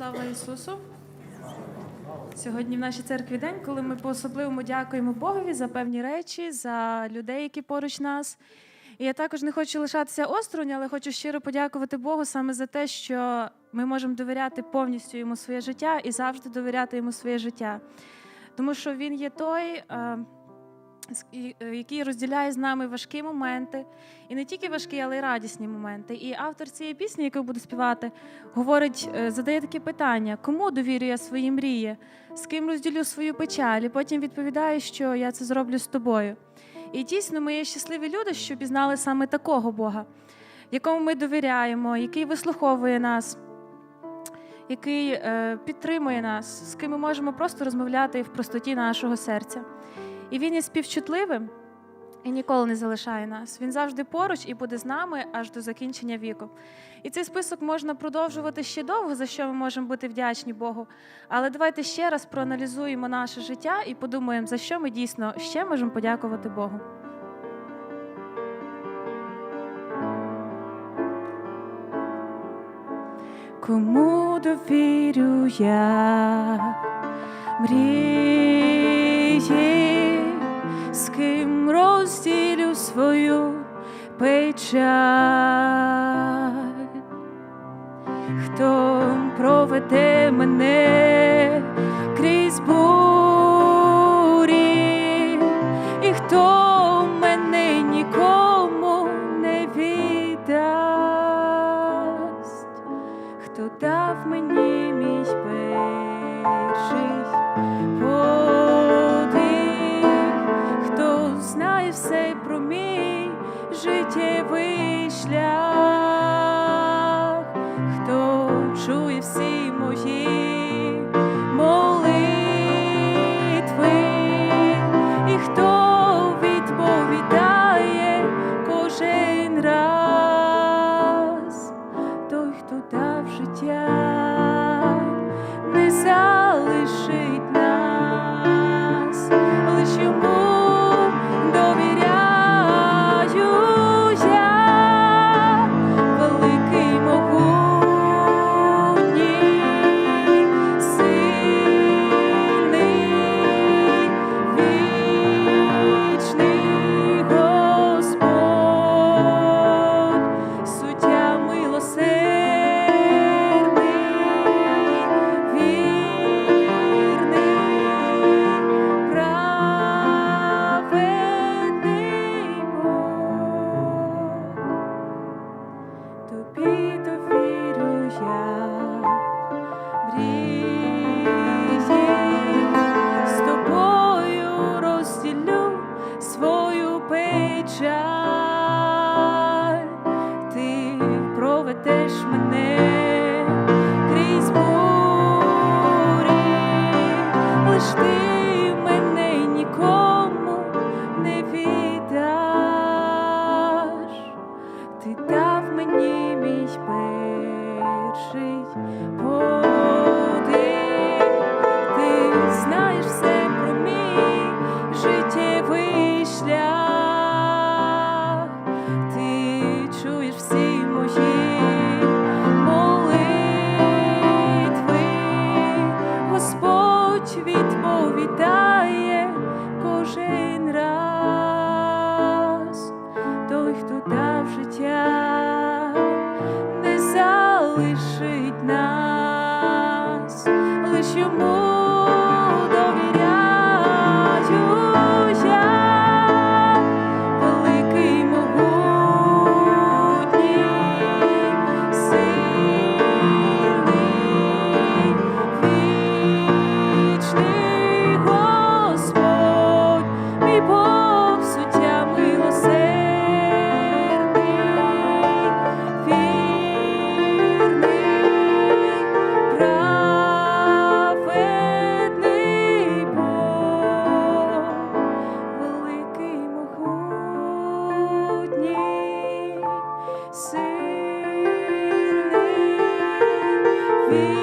Слава Ісусу! Сьогодні в нашій церкві день, коли ми по-особливому дякуємо Богові за певні речі, за людей, які поруч нас. І я також не хочу лишатися осторонь, але хочу щиро подякувати Богу саме за те, що ми можемо довіряти повністю йому своє життя і завжди довіряти йому своє життя. Тому що він є той. Е, який розділяє з нами важкі моменти, і не тільки важкі, але й радісні моменти. І автор цієї пісні, яку буду співати, говорить, е, задає таке питання: кому довірю я свої мрії, з ким розділю свою печаль, і потім відповідає, що я це зроблю з тобою. І дійсно, ми є щасливі люди, що пізнали саме такого Бога, якому ми довіряємо, який вислуховує нас. Який е, підтримує нас, з ким ми можемо просто розмовляти в простоті нашого серця. І він є співчутливим і ніколи не залишає нас. Він завжди поруч і буде з нами аж до закінчення віку. І цей список можна продовжувати ще довго, за що ми можемо бути вдячні Богу. Але давайте ще раз проаналізуємо наше життя і подумаємо, за що ми дійсно ще можемо подякувати Богу. Кому довірю я мрії, печаль, хто проведе мене ти проведеш мене крізь бурі, лиш ти мене нікому не віддаш. Ти дав мені мій перший fear.